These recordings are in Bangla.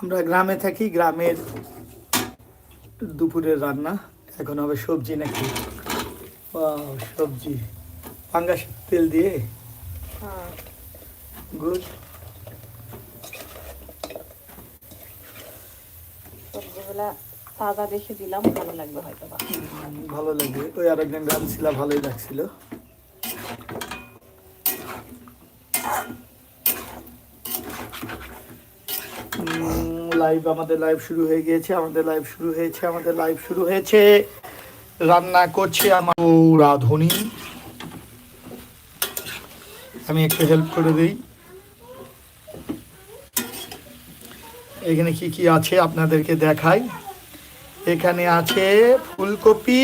আমরা গ্রামে থাকি গ্রামের দুপুরের রান্না। এখন হবে সবজি নাকি? সবজি। পাঙ্গাস তেল দিয়ে? হ্যাঁ। গুড। সবজিগুলা তাজা দেখে দিলাম ভালো লাগবে হয়তো ভালো লাগবে। ওই আরেকজন ভালোই লাগছিল। লাইভ আমাদের লাইভ শুরু হয়ে গিয়েছে, আমাদের লাইভ শুরু হয়েছে, আমাদের লাইভ শুরু হয়েছে। রান্না করছে আমার রাধুনি। আমি একটু হেল্প করে দিই। এখানে কি কি আছে আপনাদেরকে দেখাই? এখানে আছে ফুলকপি,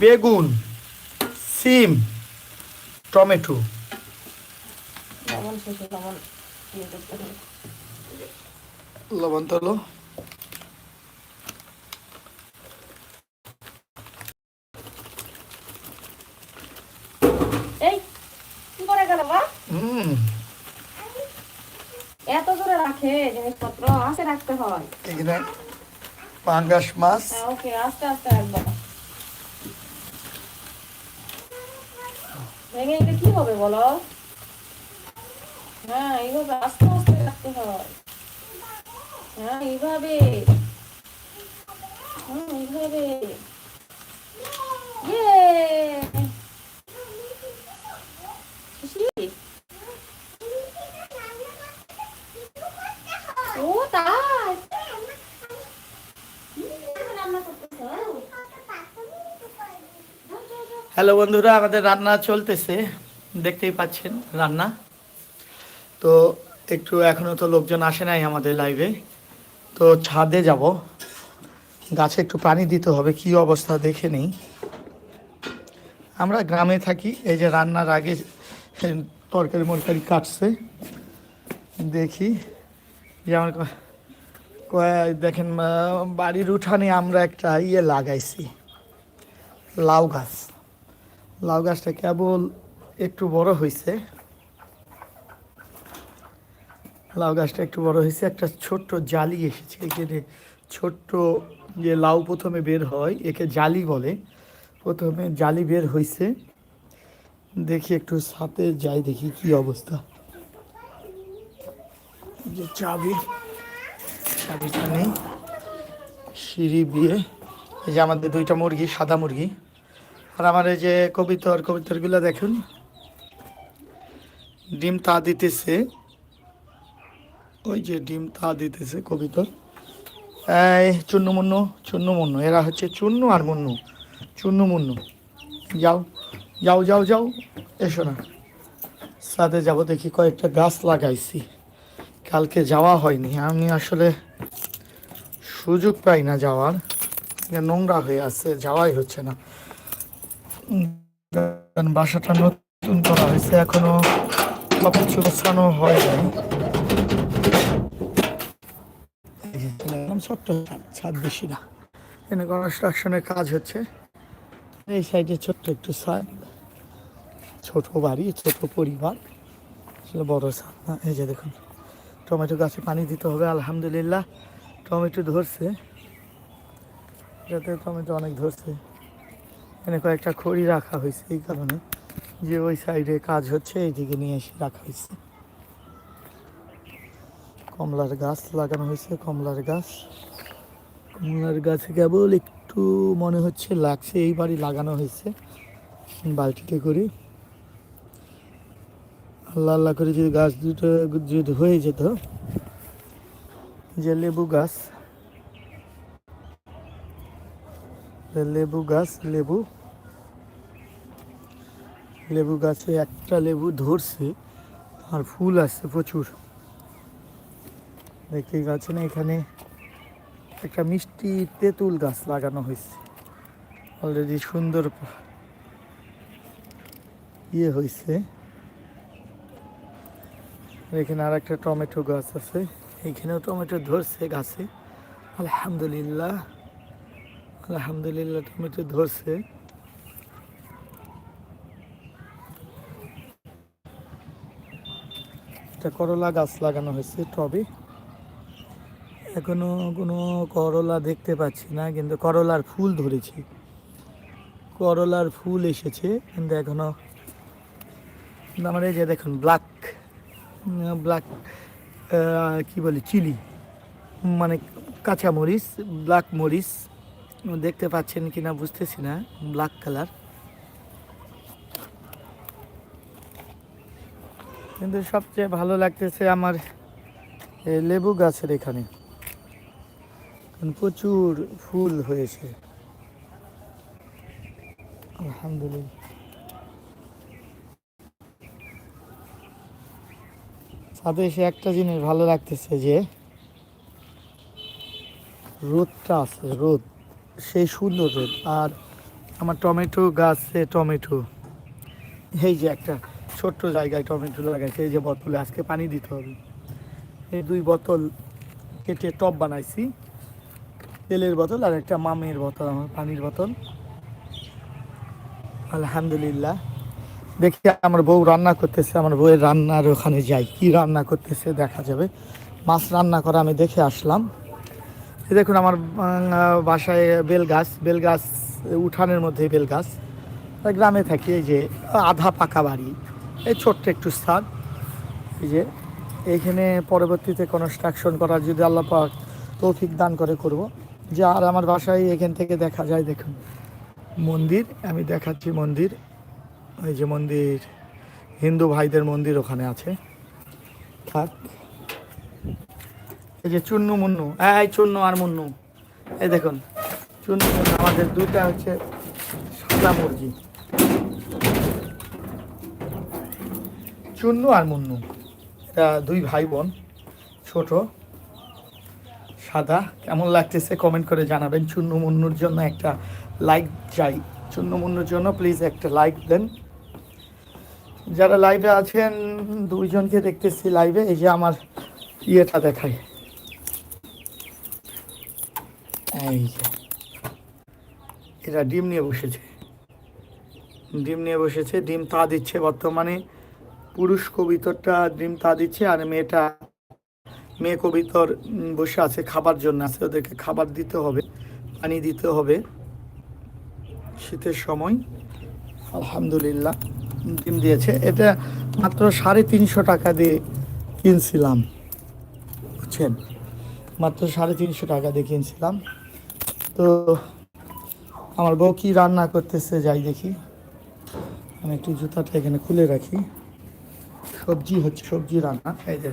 বেগুন, সিম, টমেটো। লবণ তলো এই কি করে গেল হুম। এত রাখে জিনিসপত্র আস্তে রাখতে হয়। এখানে পাঙ্গাস মাছ। হ্যাঁ ওকে আস্তে আস্তে একদম ভেঙে গেলে কি হবে বলো? হ্যাঁ এইভাবে আস্তে আস্তে রাখতে হয়। হ্যাঁ এইভাবে। হ্যাঁ এইভাবে। ইয়ে। হ্যালো বন্ধুরা, আমাদের রান্না চলতেছে। দেখতেই পাচ্ছেন রান্না। তো একটু এখনও তো লোকজন আসে নাই আমাদের লাইভে তো ছাদে যাব। গাছে একটু পানি দিতে হবে, কি অবস্থা দেখে নেই। আমরা গ্রামে থাকি, এই যে রান্নার আগে তরকারি মরকারি কাটছে। দেখি যেমন ক- দেখেন বাড়ির উঠানে আমরা একটা ইয়ে লাগাইছি, লাউ গাছ। লাউ গাছটা কেবল একটু বড় হয়েছে লাউ গাছটা একটু বড় হয়েছে, একটা ছোট্ট জালি এসেছে। এখানে ছোট্ট যে লাউ প্রথমে বের হয়, একে জালি বলে। প্রথমে জালি বের হয়েছে। দেখি একটু সাথে যাই, দেখি কি অবস্থা। যে চাবি চাবিটা নেই। সিঁড়ি দিয়ে এই যে আমাদের দুইটা মুরগি, সাদা মুরগি। আর আমার এই যে কবিতর, কবিতরগুলো দেখুন। ডিম তা দিতেছে। ওই যে ডিম তা দিতেছে কবিতর এই চুন্নু মুন্নু চুন্নু মুন্নু এরা হচ্ছে চুন্নু আর মুন্নু। চুন্নু মুন্নু যাও যাও যাও যাও, এসো না। সাথে যাব দেখি কয়েকটা গাছ লাগাইছি। কালকে যাওয়া হয়নি, আমি আসলে সুযোগ পাই না যাওয়ার। নোংরা হয়ে আছে, যাওয়াই হচ্ছে না। বাসাটা নতুন করা হয়েছে, এখনও সব কিছু গোছানো হয় নাই। ছোট্ট ছাদ, বেশি না। এখানে কনস্ট্রাকশনের কাজ হচ্ছে। এই সাইডে ছোট্ট একটু ছাদ ছোট বাড়ি ছোট পরিবার আসলে বড় ছাদ না। এই যে দেখুন টমেটো গাছে পানি দিতে হবে আলহামদুলিল্লাহ। টমেটো ধরছে যাতে টমেটো অনেক ধরছে। এখানে কয়েকটা খড়ি রাখা হয়েছে এই কারণে যে ওই সাইডে কাজ হচ্ছে এইদিকে নিয়ে এসে রাখা হয়েছে। কমলার গাছ লাগানো হয়েছে, কমলার গাছ। কমলার গাছে কেবল একটু মনে হচ্ছে লাগছে এই বাড়ি লাগানো হয়েছে। বালতিতে করে। আল্লাহ আল্লাহ করে যদি গাছ দুটো যদি হয়ে যেত, যে লেবু গাছ লেবু গাছ, লেবু লেবু গাছে একটা লেবু ধরছে, আর ফুল আসছে প্রচুর। দেখতে গাছে না এখানে একটা মিষ্টি তেঁতুল গাছ লাগানো হয়েছে। অলরেডি সুন্দর ইয়ে হয়েছে। এখানে আর একটা টমেটো গাছ আছে। এখানেও টমেটো ধরছে গাছে। আলহামদুলিল্লাহ। আলহামদুলিল্লাহ টমেটো ধরছে। একটা করলা গাছ লাগানো হয়েছে টবে। এখনও কোনো করলা দেখতে পাচ্ছি না, কিন্তু করলার ফুল ধরেছি। করলার ফুল এসেছে, কিন্তু এখনও কিন্তু আমার এই যে দেখুন ব্ল্যাক ব্ল্যাক কি বলে, চিলি মানে কাঁচা মরিচ ব্ল্যাক মরিচ, দেখতে পাচ্ছেন কি না বুঝতেছি না ব্ল্যাক কালার কিন্তু সবচেয়ে ভালো লাগতেছে আমার লেবু গাছের এখানে। প্রচুর ফুল হয়েছে। আলহামদুলিল্লাহ। সাথে এসে একটা জিনিস ভালো লাগতেছে যে, রোদটা আছে, রোদ, সেই সুন্দর রোদ। আর আমার টমেটো গাছে টমেটো, এই যে একটা ছোট্ট জায়গায় টমেটো লাগাইছে, এই যে বোতলে আজকে পানি দিতে হবে। এই দুই বোতল কেটে টব বানাইছি। তেলের বোতল আর একটা মামের বোতল, আমার পানির বোতল। আলহামদুলিল্লাহ। দেখি আমার বউ রান্না করতেছে, আমার বউয়ের রান্নার ওখানে যাই। কি রান্না করতেছে দেখা যাবে। মাছ রান্না করা আমি দেখে আসলাম। এই দেখুন আমার বাসায় বেল গাছ বেল গাছ উঠানের মধ্যে বেল গাছ গ্রামে থাকি, এই যে আধা পাকা বাড়ি। এই ছোট্ট একটু স্থান। এই যে এইখানে পরবর্তীতে কনস্ট্রাকশন করার যদি আল্লাহ তৌফিক দান করে করব। যে আর আমার বাসায় এখান থেকে দেখা যায়, দেখুন। মন্দির, আমি দেখাচ্ছি মন্দির। ওই যে মন্দির, হিন্দু ভাইদের মন্দির ওখানে আছে। থাক। এই যে চুন্নু মুন্নু এই চুন্নু আর মুন্নু। এই দেখুন, চুন্নু মুন্নু, আমাদের দুইটা হচ্ছে সাদা মুরগি। চুন্নু আর মুন্নু, এটা দুই ভাই বোন, ছোট। সাদা। কেমন লাগতেছে কমেন্ট করে জানাবেন। চুন্নু মুন্নুর জন্য একটা লাইক চাই। চুন্নু মুন্নুর জন্য প্লিজ একটা লাইক দেন। যারা লাইভে আছেন, দুইজনকে দেখতেছি লাইভে এই যে আমার ইয়েটা দেখাই। এই যে। এরা ডিম নিয়ে বসেছে। ডিম নিয়ে বসেছে। ডিম তা দিচ্ছে বর্তমানে। পুরুষ কবিতরটা ডিম তা দিচ্ছে আর মেয়েটা মেয়ে কবিতর বসে আছে খাবার জন্য। আছে ওদেরকে খাবার দিতে হবে, পানি দিতে হবে। শীতের সময়, আলহামদুলিল্লাহ, ডিম দিয়েছে। এটা মাত্র সাড়ে তিনশো টাকা দিয়ে কিনছিলাম, বুঝছেন? মাত্র সাড়ে তিনশো টাকা দিয়ে কিনছিলাম। তো আমার বউ কি রান্না করতেছে, যাই দেখি। আমি একটু জুতাটা এখানে খুলে রাখি। সবজি হচ্ছে সবজি রান্না, এই যে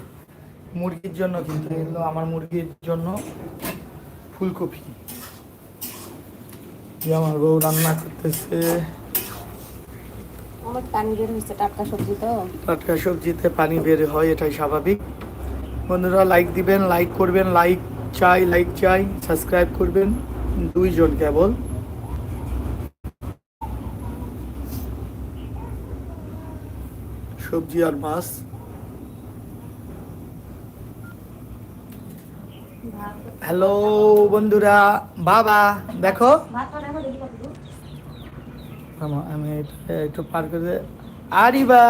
মুরগির জন্য কিন্তু এগুলো আমার মুরগির জন্য ফুলকপি। আমার বউ রান্না করতেছে। আমার পানি বের হয়েছে টাটকা সবজি তো। টাটকা সবজিতে পানি বের হয় এটাই স্বাভাবিক। বন্ধুরা লাইক দিবেন লাইক করবেন লাইক চাই লাইক চাই সাবস্ক্রাইব করবেন দুইজন কেবল। সবজি আর মাছ। হ্যালো বন্ধুরা বাবা দেখো। আমা- একটু পার করে আরিবা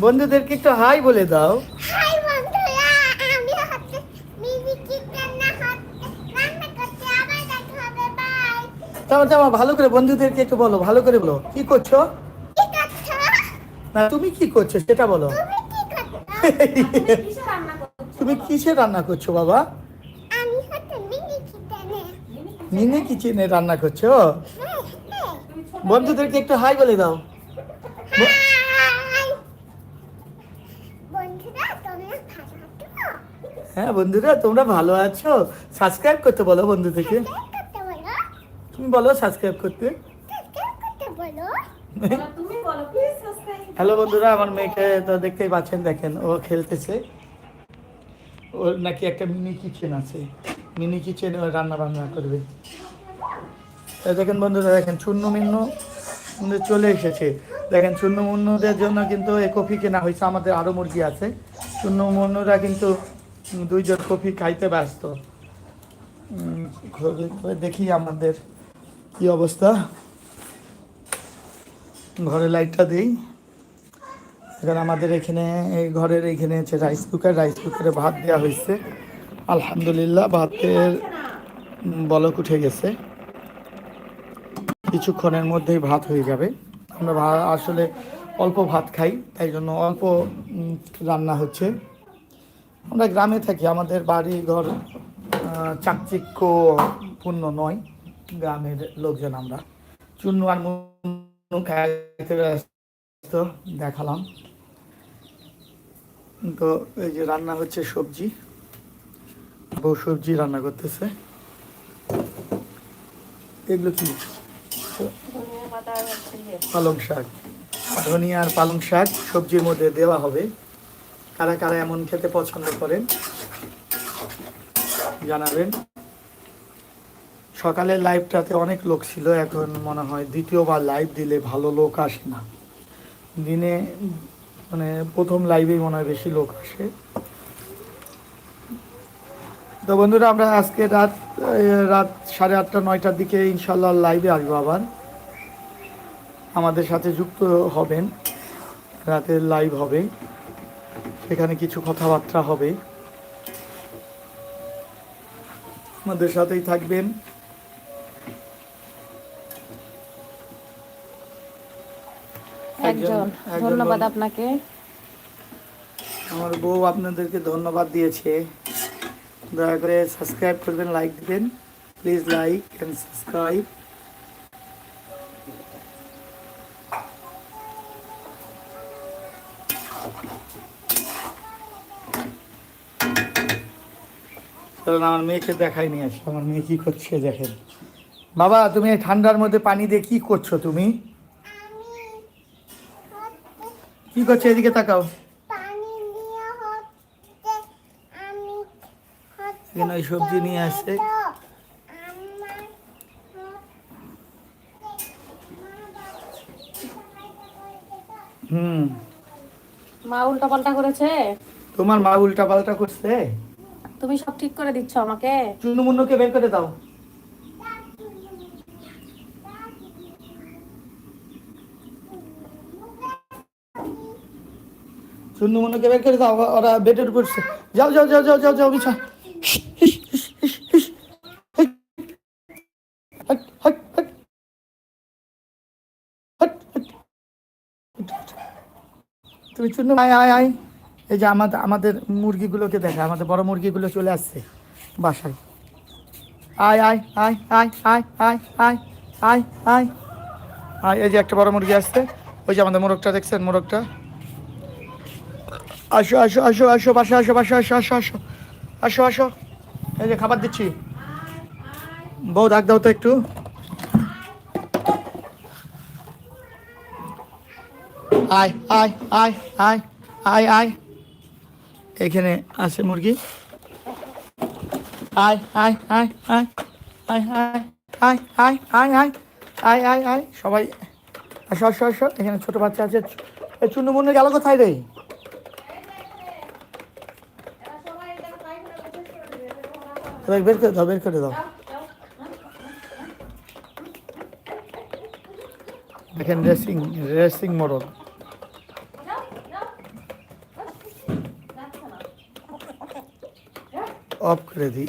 বন্ধুদেরকে একটু হাই বলে দাও। হাই বন্ধুরা আমি হচ্ছে মিমি কিচেন না হচ্ছে রান্না করতে আবার দেখা হবে বাই। তামা তামা ভালো করে বন্ধুদেরকে একটু বলো ভালো করে বলো। কি করছ? না তুমি কি করছ সেটা বলো। তুমি কি কিসে রান্না করছ? বাবা? মিনি কিচেনে। রান্না করছ? হ্যাঁ হ্যাঁ। বন্ধুদেরকে একটু হাই বলে দাও। হাই। বন্ধুরা তোমরা ভালো আছো? হ্যাঁ বন্ধুরা তোমরা ভালো আছো? সাবস্ক্রাইব করতে বলো করতে বলো। তুমি বলো সাবস্ক্রাইব করতে। হ্যালো বন্ধুরা আমার মেয়েকে তো দেখতেই পাচ্ছেন দেখেন ও খেলতেছে। ওর নাকি একটা মিনি কিচেন আছে। মিনি কিচেনে রান্না বান্না করবে। দেখেন বন্ধুরা, দেখেন চূর্ণ মিন্ন চলে এসেছে। দেখেন চূর্ণ মুন্নুদের জন্য কিন্তু এই কফি কেনা হয়েছে। আমাদের আরও মুরগি আছে। চূর্ণ মুন্নুরা কিন্তু দুইজন কফি খাইতে ব্যস্ত। দেখি আমাদের কি অবস্থা। ঘরে লাইটটা দিই। এখানে আমাদের এখানে, এই ঘরের এখানে হচ্ছে রাইস কুকার রাইস কুকারে ভাত দেওয়া হয়েছে। আলহামদুলিল্লাহ, ভাতের বলক উঠে গেছে। কিছুক্ষণের মধ্যেই ভাত হয়ে যাবে। আমরা আসলে অল্প ভাত খাই, তাই জন্য অল্প রান্না হচ্ছে। আমরা গ্রামে থাকি, আমাদের বাড়ি ঘর চাকচিক্যপূর্ণ নয়, গ্রামের লোকজন আমরা। চুন্নু আর ব্যস্ত, দেখালাম। তো এই যে রান্না হচ্ছে সবজি। বউ সবজি রান্না করতেছে। এগুলো কি। পালং শাক। ধনিয়া আর পালং শাক সবজির মধ্যে দেওয়া হবে। কারা কারা এমন খেতে পছন্দ করেন, জানাবেন। সকালের লাইভটাতে অনেক লোক ছিল, এখন মনে হয় দ্বিতীয়বার লাইভ দিলে ভালো লোক আসে না। দিনে মানে প্রথম লাইভেই মনে হয় বেশি লোক আসে। তো বন্ধুরা, আমরা আজকে রাত রাত সাড়ে আটটা, নয়টার দিকে ইনশাল্লাহ লাইভে আসব আবার। আমাদের সাথে যুক্ত হবেন। রাতের লাইভ হবে। সেখানে কিছু কথাবার্তা হবে। আমাদের সাথেই থাকবেন। একজন ধন্যবাদ আপনাকে। আমার বউ আপনাদেরকে ধন্যবাদ দিয়েছে। দয়া করে সাবস্ক্রাইব করবেন লাইক দিবেন। Please like and subscribe. চলুন আমার মেয়েকে দেখাই নিয়ে আসি। আমার মেয়ে কি করছে দেখেন। বাবা তুমি ঠান্ডার মধ্যে পানি দিয়ে কি করছ তুমি? কি করছে এদিকে তাকাও। ওই সবজি নিয়ে আসছে। হুম। মা উল্টা পাল্টা করেছে? তোমার মা উল্টা পাল্টা করছে? তুমি সব ঠিক করে দিচ্ছ আমাকে? চুন্নু মুন্নুকে বের করে দাও। চুন্নু মুন্নুকে বের করে দাও, ওরা- বেডের উপর যাও যাও যাও যাও যাও যাও বিছা তুমি চুন্নু আয় আয় আয়। এই যে আমাদের আমাদের মুরগিগুলোকে দেখা, আমাদের বড় মুরগিগুলো চলে আসছে বাসায়। আয় আয় আয় আয় আয় আয় আয় আয় আয়। আয়, এই যে একটা বড় মুরগি আসছে। ওই যে আমাদের মোরগটা, দেখছেন মোরগটা? আসো আসো আসো আসো বাসা আসো বাসা আসো আসো আসো আসো আসো এই যে খাবার দিচ্ছি বউ ডাক দাও তো একটু আয় আয় আয় আয় আয় আয় এখানে আছে মুরগি আয় আয় আয় আয় সবাই আসো আসো আসো এখানে ছোট বাচ্চা আছে চুন্নু মুন্নু গেল কোথায় রে এবার বের করে দাও বের করে দাও দেখেন রেসিং রেসিং মোড়ক অফ করে দিই